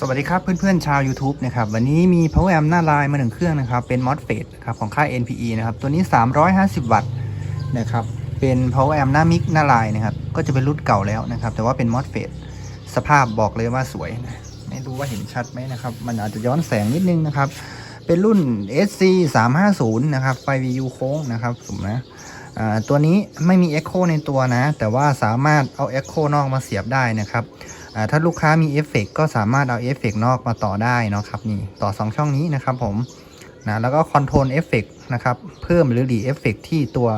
สวัสดีครับเพื่อนๆชาว YouTube นะครับวันนี้มี Power Amp หน้าลายมาหนึ่งเครื่องนะครับเป็น MOSFET ครับของค่าย NPE นะครับตัวนี้ 350 วัตต์นะครับเป็น Power Amp หน้ามิกหน้าลายนะครับก็จะเป็นรุ่นเก่าแล้วนะครับแต่ว่าเป็น MOSFET สภาพบอกเลยว่าสวยนะไม่รู้ว่าเห็นชัดไหมนะครับมันอาจจะย้อนแสงนิดนึงนะครับเป็นรุ่น SC 350นะครับไฟ VU โค้งนะครับสมนะตัวนี้ไม่มี Echo ในตัวนะ แต่ว่าสามารถเอา Echo นอกมาเสียบได้นะครับ ถ้าลูกค้ามีเอฟเฟกก็สามารถเอาเอฟเฟกนอกมาต่อได้นะครับนี่ต่อ 2 ช่องนี้นะครับผมนะแล้วก็คอนโทรลเอฟเฟกนะครับเพิ่มหรือดีเอฟเฟกที่ตัว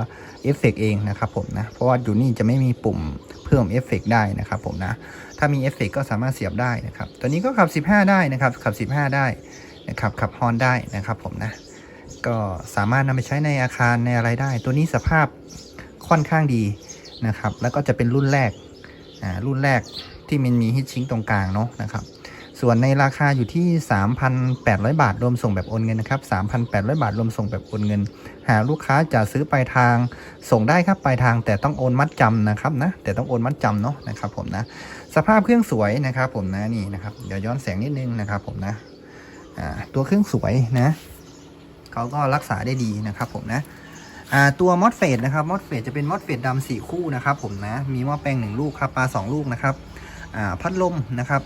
เอฟเฟกเองนะครับผมนะเพราะว่าอยู่นี่จะไม่มีปุ่มเพิ่มเอฟเฟกได้นะครับผมนะถ้ามีเอฟเฟกก็สามารถเสียบได้นะครับตัวนี้ก็ขับ 15 ได้นะครับขับ 15 ได้นะครับขับฮอนได้นะครับผมนะก็สามารถนำไปใช้ในอาคารในอะไรได้ ตัวนี้สภาพค่อนข้างดีนะครับแล้วก็จะเป็นรุ่นแรกอ่ารุ่นแรก ที่มันมีฮิตชิงตรงกลางเนาะนะครับ ส่วนในราคาอยู่ที่ 3,800 บาทรวมส่งแบบโอนเงินนะครับ 3,800 บาทรวมส่งแบบโอนเงิน หากลูกค้าจะซื้อปลายทางส่งได้ครับปลายทางแต่ต้องโอนมัดจำนะครับนะแต่ต้องโอนมัดจำเนาะนะครับผมนะสภาพเครื่องสวยนะครับผมนะนี่นะครับเดี๋ยวย้อนแสงนิดนึงนะครับผมนะตัวเครื่องสวยนะเขาก็รักษาได้ดีนะครับผมนะตัวมอสเฟดนะครับมอสเฟดจะเป็นมอสเฟดดำสี่คู่นะครับผมนะ มีมอแปลงหนึ่งลูกครับปลาสองลูกนะครับ พัดลมนะครับ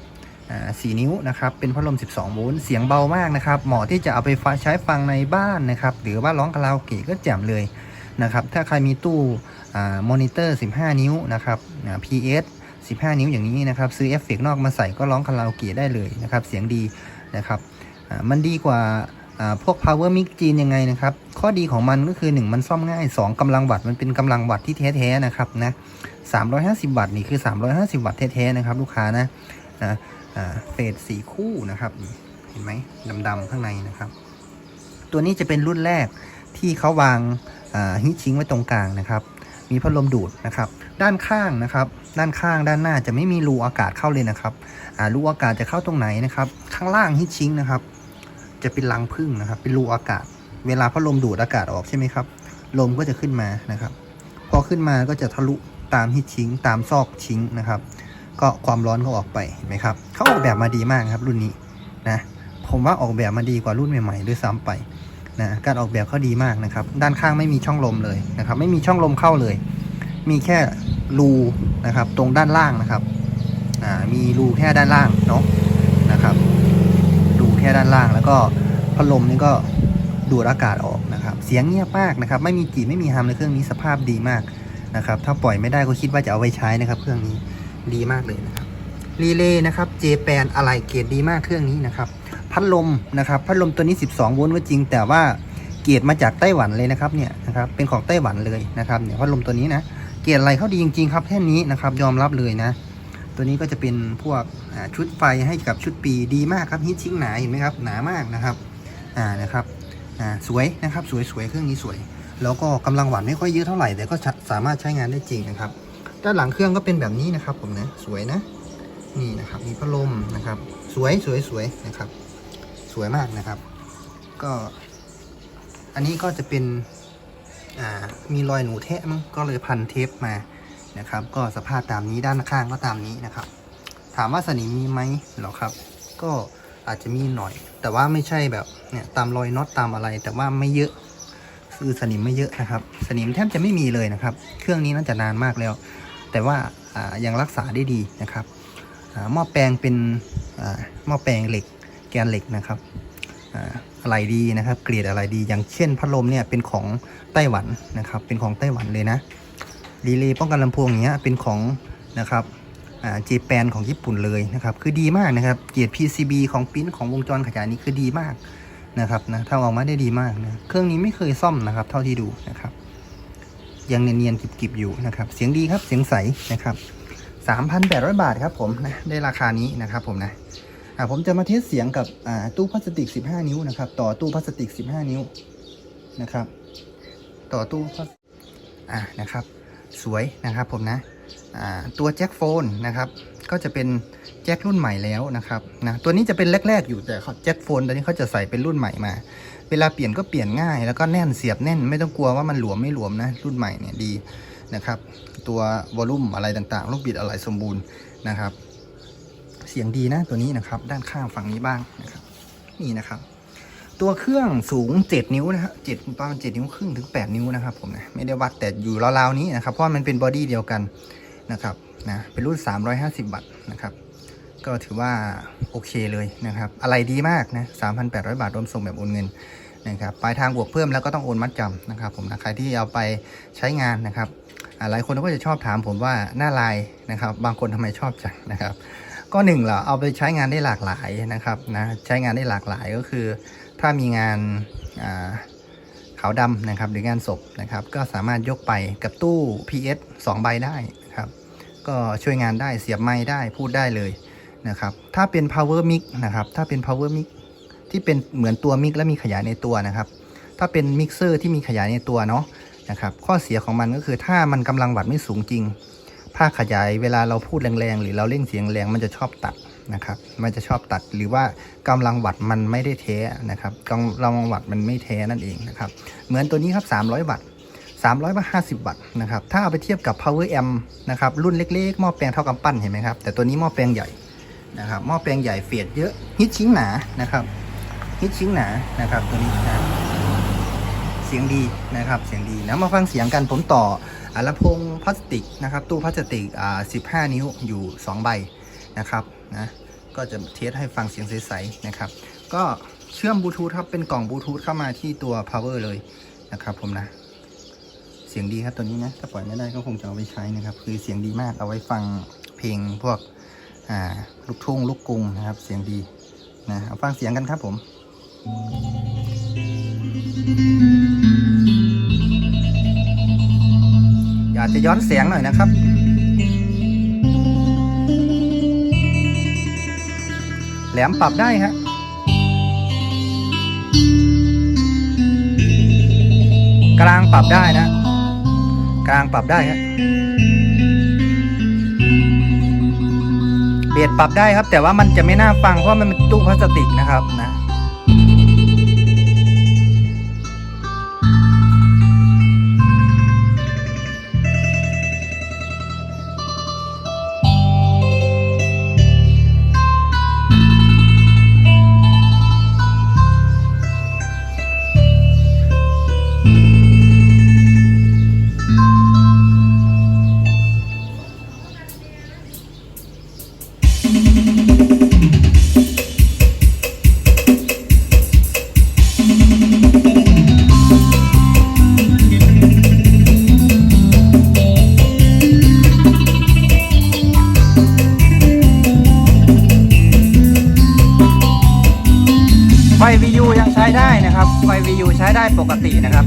สี่นิ้วนะครับเป็นพัดลม 12 โวลต์เสียงเบามากนะครับ เหมาะที่จะเอาไปใช้ฟังในบ้านนะครับ หรือว่าร้องคาราโอเกะก็แจ่มเลยนะครับ ถ้าใครมีตู้มอนิเตอร์ 15 นิ้วนะครับอ่า PS 15 นิ้วอย่างนี้นะครับ ซื้อเอฟเฟกต์นอกมาใส่ก็ร้องคาราโอเกะได้เลยนะครับ เสียงดีนะครับมันดีกว่า พวก power mic จีนยังไงนะครับ ข้อดีของมันก็คือ 1 มันซ่อมง่าย 2กำลังวัตต์มันเป็นกำลังวัตต์ที่แท้ๆนะครับนะ350 วัตต์นี่คือ 350 วัตต์แท้ๆนะครับ ลูกค้านะนะเฟสสีคู่นะครับเห็นไหมดำๆข้างในนะครับ ตัวนี้จะเป็นรุ่นแรกที่เขาวางฮิตชิงไว้ตรงกลางนะครับ มีพัดลมดูดนะครับ ด้านข้างนะครับ ด้านข้างด้านหน้าจะไม่มีรูอากาศเข้าเลยนะครับรูอากาศจะเข้าตรงไหนนะครับ ข้างล่างฮิตชิงนะครับ จะเป็นรังพึ่งนะครับ เป็นรูอากาศ เวลาพัดลมดูดอากาศออกใช่ไหมครับ ลมก็จะขึ้นมานะครับ พอขึ้นมาก็จะทะลุตามฮิตชิงตามซอกชิงนะครับ ก็ความร้อนก็ออกไปเห็นไหมครับเขาออกแบบมาดีมากครับ รุ่นนี้นะผมว่าออกแบบมาดีกว่ารุ่นใหม่ๆด้วยซ้ำไปนะการออกแบบเขาดีมากนะครับ ด้านข้างไม่มีช่องลมเลยนะครับ ไม่มีช่องลมเข้าเลย มีแค่รูนะครับ ตรงด้านล่างนะครับ อ่ามีรูแค่ด้านล่างเนาะ แค่ด้านล่าง แล้วก็พัดลมนี่ก็ดูดอากาศออกนะครับ เสียงเงียบมากนะครับ ไม่มีกรี่ไม่มีฮัมในเครื่องนี้สภาพดีมากนะครับ ถ้าปล่อยไม่ได้ก็คิดว่าจะเอาไว้ใช้นะครับ เครื่องนี้ดีมากเลยนะครับรีเลย์นะครับเจแปนอะไรเกรดดีมากเครื่องนี้นะครับ พัดลมนะครับ พัดลมตัวนี้ 12 โวลต์ก็จริง แต่ว่าเกรดมาจากไต้หวันเลยนะครับเนี่ยนะครับ เป็นของไต้หวันเลยนะครับเนี่ยพัดลมตัวนี้นะ เกรดอะไรเขาดีจริงๆครับแค่นี้นะครับ ยอมรับเลยนะ ตัวนี้ก็จะเป็นพวกชุดไฟให้กับชุดปีดีมากครับฮิตชิ่งหนาเห็นไหมครับหนามากนะครับอ่านะครับอ่าสวยนะครับสวยๆเครื่องนี้สวย แล้วก็กำลังหวานไม่ค่อยเยอะเท่าไหร่แต่ก็สามารถใช้งานได้จริงนะครับ ด้านหลังเครื่องก็เป็นแบบนี้นะครับผมนะสวยนะนี่นะครับมีพัดลมนะครับ สวยสวยสวยนะครับ สวยมากนะครับ ก็ อันนี้ก็จะเป็นอ่ามีรอยหนูแทะมั้งก็เลยพันเทปมา นะครับ ก็สภาพตามนี้ด้านข้างก็ตามนี้นะครับ ถามว่าสนิมมีไหมหรอครับ ก็อาจจะมีหน่อย แต่ว่าไม่ใช่แบบเนี่ยตามรอยน็อตตามอะไร แต่ว่าไม่เยอะคือสนิมไม่เยอะนะครับ สนิมแทบจะไม่มีเลยนะครับ เครื่องนี้น่าจะนานมากแล้ว แต่ว่ายังรักษาได้ดีนะครับหม้อแปลงเป็นหม้อแปลงเหล็กแกนเหล็กนะครับอะไรดีนะครับ เกรดอะไรดี อย่างเช่นพัดลมเนี่ยเป็นของไต้หวันนะครับ เป็นของไต้หวันเลยนะ รีเลย์ป้องกันลำโพงอย่างเงี้ยเป็นของนะครับอ่าจีแปนของญี่ปุ่นเลยนะครับ คือดีมากนะครับ เกียรติ PCB ของปิ้นของวงจรขยายนี้คือดีมากนะครับนะถ้าออกมาได้ดีมากนะ เครื่องนี้ไม่เคยซ่อมนะครับ เท่าที่ดูนะครับ ยังเนียนๆกิบๆอยู่นะครับ เสียงดีครับ เสียงใสนะครับ 3,800 บาทครับผมนะ ได้ราคานี้นะครับผมนะอ่าผมจะมาเทสเสียงกับอ่าตู้พลาสติก 15 นิ้วนะครับ ต่อตู้พลาสติก 15 นิ้วนะครับ ต่อตู้พลาสอ่านะครับ สวยนะครับผมนะตัวแจ็คโฟนนะครับก็จะเป็นแจ็ครุ่นใหม่แล้วนะครับนะตัวนี้จะเป็นแรก ๆ อยู่แต่เขาแจ็คโฟนตอนนี้เขาจะใส่เป็นรุ่นใหม่มา เวลาเปลี่ยนก็เปลี่ยนง่าย แล้วก็แน่นเสียบแน่นไม่ต้องกลัวว่ามันหลวมไม่หลวมนะรุ่นใหม่เนี่ยดีนะครับ ตัววอลลุ่มอะไรต่างๆ ลูกบิดอะไรสมบูรณ์นะครับ เสียงดีนะตัวนี้นะครับ ด้านข้างฝั่งนี้บ้างนะครับ นี่นะครับ ตัวเครื่องสูง 7 นิ้วนะฮะเจ็ดประมาณ7นิ้วครึ่งถึง 8 นิ้วนะครับผมนะไม่ได้วัดแต่อยู่ราวๆนี้นะครับเพราะมันเป็นบอดี้เดียวกันนะครับนะเป็นรุ่น 350 วัตต์นะครับก็ถือว่าโอเคเลยนะครับ อะไรดีมากนะ3,800 บาทรวมส่งแบบโอนเงินนะครับปลายทางบวกเพิ่มแล้วก็ต้องโอนมัดจำนะครับผมนะใครที่เอาไปใช้งานนะครับอ่าหลายคนก็จะชอบถามผมว่าหน้าลายนะครับ บางคนทำไมชอบจังนะครับ ก็หนึ่งเหรอเอาไปใช้งานได้หลากหลายนะครับนะใช้งานได้หลากหลายก็คือ ถ้ามีงานาขาวดำนะครับหรืองานศพนะครับ ก็สามารถยกไปกับตู้ PS 2 ใบได้นะครับ ก็ช่วยงานได้เสียบไม้ได้พูดได้เลยนะครับ ถ้าเป็น power mic นะครับ ถ้าเป็น power mic ที่เป็นเหมือนตัวมิกและมีขยายในตัวนะครับ ถ้าเป็นมิกเซอร์ที่มีขยายในตัวเนาะนะครับ ข้อเสียของมันก็คือถ้ามันกำลังวัดไม่สูงจริงภาคขยายเวลาเราพูดแรงๆ หรือเราเร่งเสียงแรงมันจะชอบตัด นะครับ มันจะชอบตัดหรือว่ากำลังวัดมันไม่ได้แท้นะครับกำลังวัดมันไม่แท้นั่นเองนะครับ เหมือนตัวนี้ครับ 300 วัตต์350 วัตต์นะครับ ถ้าเอาไปเทียบกับ power amp นะครับ รุ่นเล็กๆ หม้อแปลงเท่ากำปั้นเห็นไหมครับ แต่ตัวนี้หม้อแปลงใหญ่นะครับ หม้อแปลงใหญ่เฟียดเยอะ ฮิตชิ้งหนา นะครับฮิตชิ้งหนา นะครับ ตัวนี้นะเสียงดีนะครับ เสียงดีนะ มาฟังเสียงกันผมต่ออลำโพงพลาสติกนะครับ ตู้พลาสติกอ่า15 นิ้วอยู่ 2 ใบ นะครับนะก็จะเทสให้ฟังเสียงใสๆนะครับ ก็เชื่อมบลูทูธครับเป็นกล่องบลูทูธเข้ามาที่ตัว power เลยนะครับผมนะ เสียงดีครับตัวนี้นะถ้าปล่อยไม่ได้ก็คงจะเอาไปใช้นะครับ คือเสียงดีมากเอาไว้ฟังเพลงพวกอ่าลูกทุ่งลูกกรุงนะครับ เสียงดีนะเอาฟังเสียงกันครับผม อยากจะย้อนเสียงหน่อยนะครับ แหลมปรับได้ฮะกลางปรับได้นะ กลางปรับได้ฮะเบียดปรับได้ครับ แต่ว่ามันจะไม่น่าฟังเพราะมันเป็นตู้พลาสติกนะครับนะ ไฟ VU ยังใช้ได้นะครับ ไฟ VU ใช้ได้ปกตินะครับ